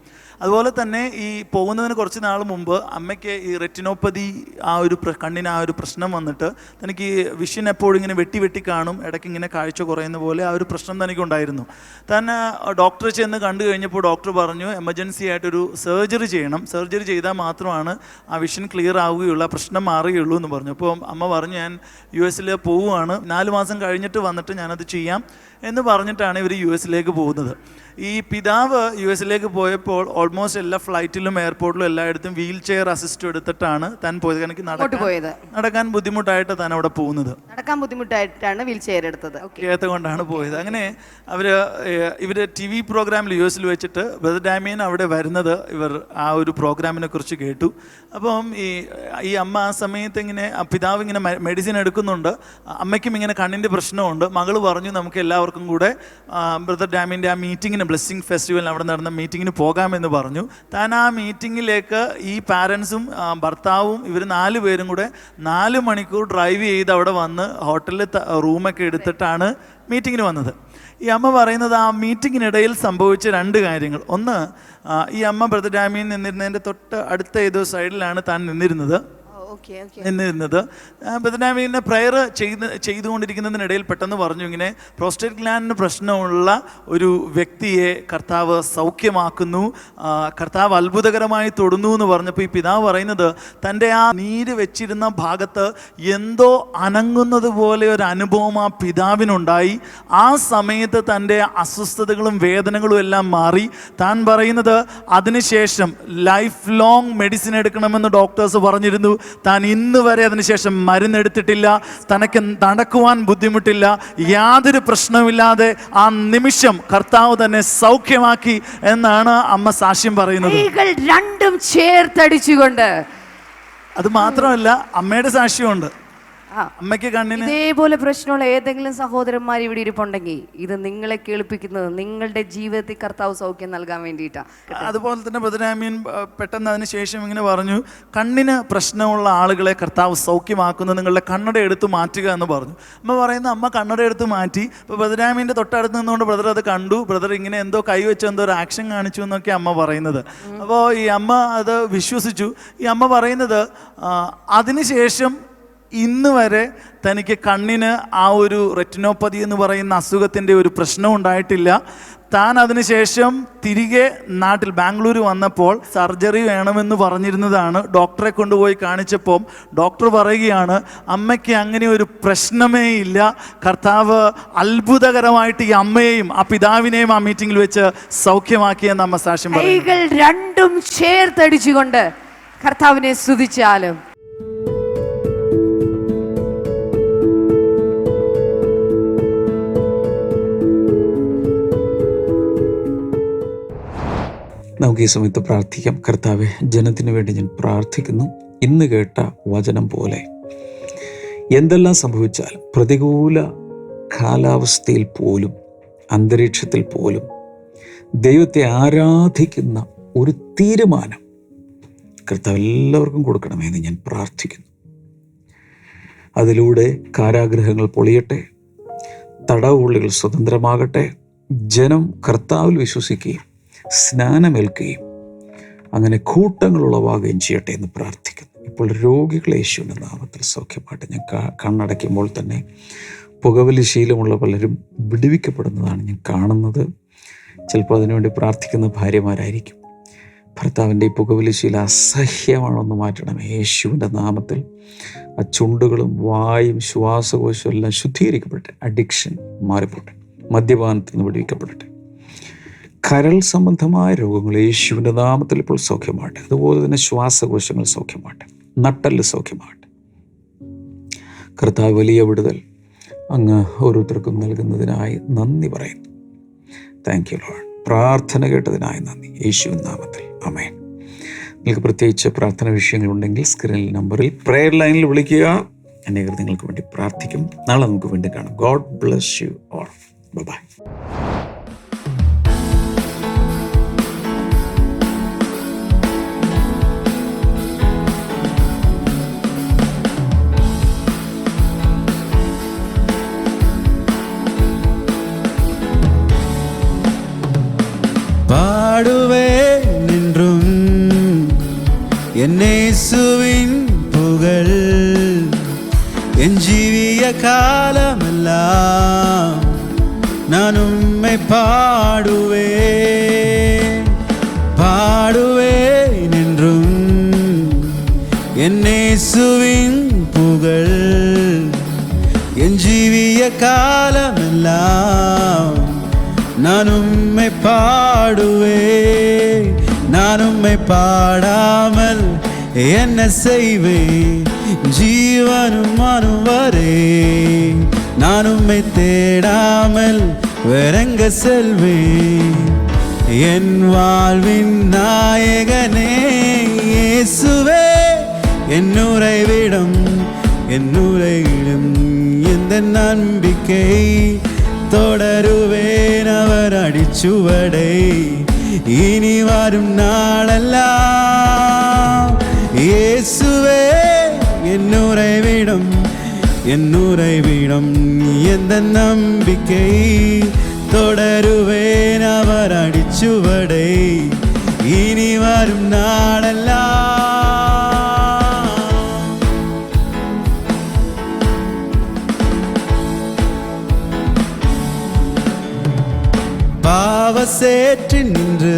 അതുപോലെ തന്നെ ഈ പോകുന്നതിന് കുറച്ച് നാൾ മുമ്പ് അമ്മയ്ക്ക് ഈ റെറ്റിനോപ്പതി ആ ഒരു കണ്ണിന് ആ ഒരു പ്രശ്നം വന്നിട്ട് തനിക്ക് ഈ വിഷൻ എപ്പോഴും ഇങ്ങനെ വെട്ടി വെട്ടി കാണും ഇടയ്ക്ക് ഇങ്ങനെ കാഴ്ച കുറയുന്ന പോലെ ആ ഒരു പ്രശ്നം തനിക്കുണ്ടായിരുന്നു. തന്നെ ഡോക്ടറെ ചെന്ന് കണ്ടു കഴിഞ്ഞപ്പോൾ ഡോക്ടർ പറഞ്ഞു എമർജൻസി ആയിട്ടൊരു സർജറി ചെയ്യണം. സർജറി ചെയ്താൽ മാത്രമാണ് ആ വിഷൻ ക്ലിയർ ആവുകയുള്ളൂ ആ പ്രശ്നം മാറുകയുള്ളൂ എന്ന് പറഞ്ഞു. അപ്പോൾ അമ്മ പറഞ്ഞു ഞാൻ യു എസിൽ പോവുകയാണ്. നാല് മാസം കഴിഞ്ഞിട്ട് വന്നിട്ട് ഞാനത് ചെയ്യാം. എന്ന് പറഞ്ഞിട്ടാണ് ഇവർ യു എസിലേക്ക് പോകുന്നത്. ഈ പിതാവ് യു എസിലേക്ക് പോയപ്പോൾ ഓൾമോസ്റ്റ് എല്ലാ ഫ്ലൈറ്റിലും എയർപോർട്ടിലും എല്ലായിടത്തും വീൽ ചെയർ അസിസ്റ്റ് എടുത്തിട്ടാണ് താൻ പോയത്. കാരണം നടക്കാൻ പോയത്. നടക്കാൻ ബുദ്ധിമുട്ടായിട്ട് താൻ അവിടെ പോകുന്നത്. നടക്കാൻ ബുദ്ധിമുട്ടായിട്ടാണ് വീൽ ചെയർ എടുത്തത് കേത്ത കൊണ്ടാണ് പോയത്. അങ്ങനെ അവർ ഇവർ ടി വി പ്രോഗ്രാമിൽ യു എസിൽ വെച്ചിട്ട് ബ്രദർ ഡാമിയൻ അവിടെ വരുന്നത് ഇവർ ആ ഒരു പ്രോഗ്രാമിനെ കുറിച്ച് കേട്ടു. അപ്പം ഈ ഈ അമ്മ ആ സമയത്ത് ഇങ്ങനെ പിതാവ് ഇങ്ങനെ മെഡിസിൻ എടുക്കുന്നുണ്ട്. അമ്മയ്ക്കും ഇങ്ങനെ കണ്ണിന്റെ പ്രശ്നമുണ്ട്. മകൾ പറഞ്ഞു നമുക്ക് എല്ലാവർക്കും കൂടെ ബ്രദർ ഡാമിന്റെ ആ മീറ്റിങ്ങിന് ബ്ലെസ്സിങ് ഫെസ്റ്റിവലിന് അവിടെ നടന്ന മീറ്റിങ്ങിന് പോകാമെന്ന് പറഞ്ഞു. താൻ ആ മീറ്റിങ്ങിലേക്ക് ഈ പാരൻസും ഭർത്താവും ഇവർ നാല് പേരും കൂടെ നാല് മണിക്കൂർ ഡ്രൈവ് ചെയ്ത് അവിടെ വന്ന് ഹോട്ടലിൽ റൂമൊക്കെ എടുത്തിട്ടാണ് മീറ്റിങ്ങിന് വന്നത്. ഈ അമ്മ പറയുന്നത് ആ മീറ്റിങ്ങിനിടയിൽ സംഭവിച്ച രണ്ട് കാര്യങ്ങൾ. ഒന്ന് ഈ അമ്മ ബ്രദർ ഡാമിയിൽ നിന്നിരുന്നതിന്റെ തൊട്ട് അടുത്ത ഏതോ സൈഡിലാണ് താൻ നിന്നിരുന്നത്. നിന്നിരുന്നത് ബദനാമിനെ പ്രയർ ചെയ്ത് ചെയ്തുകൊണ്ടിരിക്കുന്നതിനിടയിൽ പെട്ടെന്ന് പറഞ്ഞു ഇങ്ങനെ പ്രോസ്റ്റേറ്റ് ഗ്ലാൻഡിന് പ്രശ്നമുള്ള ഒരു വ്യക്തിയെ കർത്താവ് സൗഖ്യമാക്കുന്നു കർത്താവ് അത്ഭുതകരമായി തൊടുന്നു എന്ന് പറഞ്ഞപ്പോൾ ഈ പിതാവ് പറയുന്നത് തന്റെ ആ നീര് വെച്ചിരുന്ന ഭാഗത്ത് എന്തോ അനങ്ങുന്നത് പോലെ ഒരു അനുഭവം ആ പിതാവിനുണ്ടായി. ആ സമയത്ത് തന്റെ അസ്വസ്ഥതകളും വേദനകളും എല്ലാം മാറി. താൻ പറയുന്നത് അതിനുശേഷം ലൈഫ് ലോങ് മെഡിസിൻ എടുക്കണമെന്ന് ഡോക്ടേഴ്സ് പറഞ്ഞിരുന്നു. താൻ ഇന്ന് വരെ അതിനുശേഷം മരുന്നെടുത്തിട്ടില്ല. തനക്ക് നടക്കുവാൻ ബുദ്ധിമുട്ടില്ല. യാതൊരു പ്രശ്നവുമില്ലാതെ ആ നിമിഷം കർത്താവ് തന്നെ സൗഖ്യമാക്കി എന്നാണ് അമ്മ സാക്ഷ്യം പറയുന്നത്. രണ്ടും ചേർത്തടിച്ചുകൊണ്ട് അത് മാത്രമല്ല അമ്മയുടെ സാക്ഷ്യമുണ്ട്. അമ്മയ്ക്ക് കണ്ണിന് ഇതേപോലെ പ്രശ്നമുള്ള ഏതെങ്കിലും സഹോദരന്മാർ ഇവിടെ ഇരിപ്പുണ്ടെങ്കിൽ ഇത് നിങ്ങളെ കേൾപ്പിക്കുന്നത് നിങ്ങളുടെ ജീവിതത്തിൽ കർത്താവ് സൗഖ്യം നൽകാൻ വേണ്ടിയിട്ടാണ് അതുപോലെ തന്നെ ബദരാമീൻ പെട്ടെന്ന് അതിന് ശേഷം ഇങ്ങനെ പറഞ്ഞു കണ്ണിന് പ്രശ്നമുള്ള ആളുകളെ കർത്താവ് സൗഖ്യമാക്കുന്നത് നിങ്ങളുടെ കണ്ണട എടുത്ത് മാറ്റുക എന്ന് പറഞ്ഞു. അമ്മ പറയുന്ന അമ്മ കണ്ണട എടുത്ത് മാറ്റി. ഇപ്പോൾ ബദരാമീന്റെ തൊട്ടടുത്ത് നിന്നുകൊണ്ട് ബ്രദർ അത് കണ്ടു. ബ്രദർ ഇങ്ങനെ എന്തോ കൈവച്ച് എന്തോ ഒരു ആക്ഷൻ കാണിച്ചു എന്നൊക്കെ അമ്മ പറയുന്നത്. അപ്പോൾ ഈ അമ്മ അത് വിശ്വസിച്ചു. ഈ അമ്മ പറയുന്നത് അതിനുശേഷം ഇന്ന് വരെ തനിക്ക് കണ്ണിന് ആ ഒരു റെറ്റിനോപ്പതി എന്ന് പറയുന്ന അസുഖത്തിന്റെ ഒരു പ്രശ്നം ഉണ്ടായിട്ടില്ല. താൻ അതിനുശേഷം തിരികെ നാട്ടിൽ ബാംഗ്ലൂർ വന്നപ്പോൾ സർജറി വേണമെന്ന് പറഞ്ഞിരുന്നതാണ്. ഡോക്ടറെ കൊണ്ടുപോയി കാണിച്ചപ്പോൾ ഡോക്ടർ പറയുകയാണ് അമ്മയ്ക്ക് അങ്ങനെ ഒരു പ്രശ്നമേ ഇല്ല. കർത്താവ് അത്ഭുതകരമായിട്ട് ഈ അമ്മയെയും ആ പിതാവിനെയും ആ മീറ്റിംഗിൽ വെച്ച് സൗഖ്യമാക്കിയെന്ന് അമ്മ സാക്ഷ്യം കൈകൾ രണ്ടും ചേർത്തടിച്ചുകൊണ്ട് കർത്താവിനെ സ്തുതിച്ചാലും നമുക്ക് ഈ സമയത്ത് പ്രാർത്ഥിക്കാം. കർത്താവെ ജനത്തിന് വേണ്ടി ഞാൻ പ്രാർത്ഥിക്കുന്നു. ഇന്ന് കേട്ട വചനം പോലെ എന്തെല്ലാം സംഭവിച്ചാലും പ്രതികൂല കാലാവസ്ഥയിൽ പോലും അന്തരീക്ഷത്തിൽ പോലും ദൈവത്തെ ആരാധിക്കുന്ന ഒരു തീരുമാനം കർത്താവ് എല്ലാവർക്കും കൊടുക്കണമെന്ന് ഞാൻ പ്രാർത്ഥിക്കുന്നു. അതിലൂടെ കാരാഗ്രഹങ്ങൾ പൊളിയട്ടെ തടവുള്ളികൾ സ്വതന്ത്രമാകട്ടെ ജനം കർത്താവിൽ വിശ്വസിക്കുകയും സ്നാനമേൽക്കുകയും അങ്ങനെ കൂട്ടങ്ങൾ ഉളവാകുകയും ചെയ്യട്ടെ എന്ന് പ്രാർത്ഥിക്കുന്നു. ഇപ്പോൾ രോഗികൾ യേശുവിന്റെ നാമത്തിൽ സൗഖ്യമായിട്ട് ഞാൻ കണ്ണടയ്ക്കുമ്പോൾ തന്നെ പുകവലി ശീലമുള്ള പലരും വിടുവിക്കപ്പെടുന്നതാണ് ഞാൻ കാണുന്നത്. ചിലപ്പോൾ അതിനുവേണ്ടി പ്രാർത്ഥിക്കുന്ന ഭാര്യമാരായിരിക്കും. ഭർത്താവിന്റെ ഈ പുകവലി ശീല അസഹ്യമാണെന്ന് മാറ്റണം യേശുവിന്റെ നാമത്തിൽ ആ ചുണ്ടുകളും വായും ശ്വാസകോശവും എല്ലാം ശുദ്ധീകരിക്കപ്പെടട്ടെ. അഡിക്ഷൻ മാറിപ്പോട്ടെ. മദ്യപാനത്തിൽ നിന്ന് വിടുവിക്കപ്പെടട്ടെ. കരൾ സംബന്ധമായ രോഗങ്ങൾ യേശുവിന്റെ നാമത്തിൽ ഇപ്പോൾ സൗഖ്യമാകട്ടെ. അതുപോലെ തന്നെ ശ്വാസകോശങ്ങൾ സൗഖ്യമാകട്ടെ. നട്ടൽ സൗഖ്യമാകട്ടെ. കർത്താവ് വലിയ വിടുതൽ അങ്ങ് ഓരോരുത്തർക്കും നൽകുന്നതിനായി നന്ദി പറയുന്നു. താങ്ക് യു ലോൺ പ്രാർത്ഥന കേട്ടതിനായി നന്ദി. യേശുവിൻ നാമത്തിൽ. അമേൻ നിങ്ങൾക്ക് പ്രത്യേകിച്ച് പ്രാർത്ഥന വിഷയങ്ങളുണ്ടെങ്കിൽ സ്ക്രീനിൽ നമ്പറിൽ പ്രെയർ ലൈനിൽ വിളിക്കുക. അനേകർ നിങ്ങൾക്ക് വേണ്ടി പ്രാർത്ഥിക്കും. നാളെ നമുക്ക് വേണ്ടി കാണാം. God bless you all bye എന്നേസുവിൻ പുകൾ എൻ ജീവിയ കാലമെല്ലാം ഞാൻ ഉമ്മെ പാടുവേ പാടുവേ നിന്നും എന്നേസുവിൻ പുകൾ എൻ ജീവിയ കാലമെല്ലാം நான் உம்மை பாடுவே நான் உம்மை பாடாமல் என்ன செய்வேன்? ஜீவனும் மனும் வரே நான் உம்மை தேடாமல் வேறெங்க செல்வேன். என் வாழ்வின் நாயகனே இயேசுவே என் உறைவிடம் என் உறைவிடம் எந்த நம்பிக்கை? தொடருவேன் அவர் அடிச்சுவடை. இனி வரும் நாளெல்லாம் என்னுரை விடும் என்னுரை விடும் எந்த நம்பிக்கை? தொடருவேன் அவர் அடிச்சுவடை இனி வரும் நாளெல்லாம். பாவசேற்று நின்று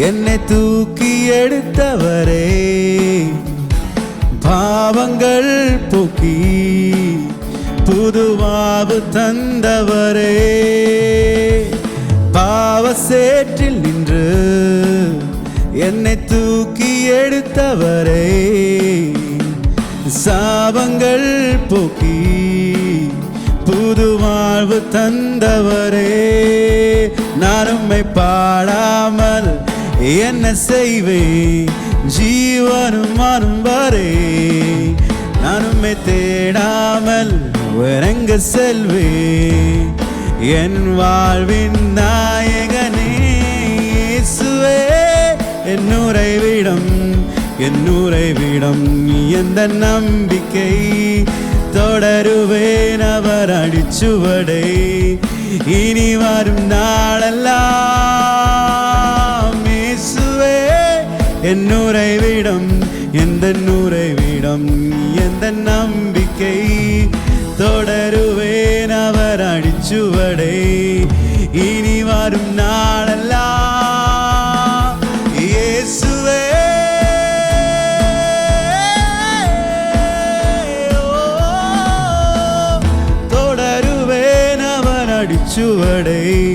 என்னை தூக்கி எடுத்தவரே பாவங்கள் போக்கி புதுவாவு தந்தவரே. பாவசேற்றில் நின்று என்னை தூக்கி எடுத்தவரே. சாபங்கள் போக்கி புதுவாழ்வு தந்தவரே. நான் பாடாமல் என்ன செய்வேன்? ஜீவனும் மரும் வரே தேடாமல் உறங்க செல்வே என் வாழ்வின் நாயகனே இயேசுவே என் உறைவிடம் என் உறைவிடம் எந்த நம்பிக்கை? தொடருவேன் அவர் அடிச்சுவடை. இனி வரும் நாளெல்லாம் இயேசுவே என் உறைவிடம் எந்த நூறு உறைவிடம் எந்த நம்பிக்கை தொடருவேன் அவர் அடிச்சுவடை இனி வரும் நாளெல்லாம் இயேசுவே தொடருவேன் அவர் அடிச்சுவடை இனி வரும் நாளெல்லாம்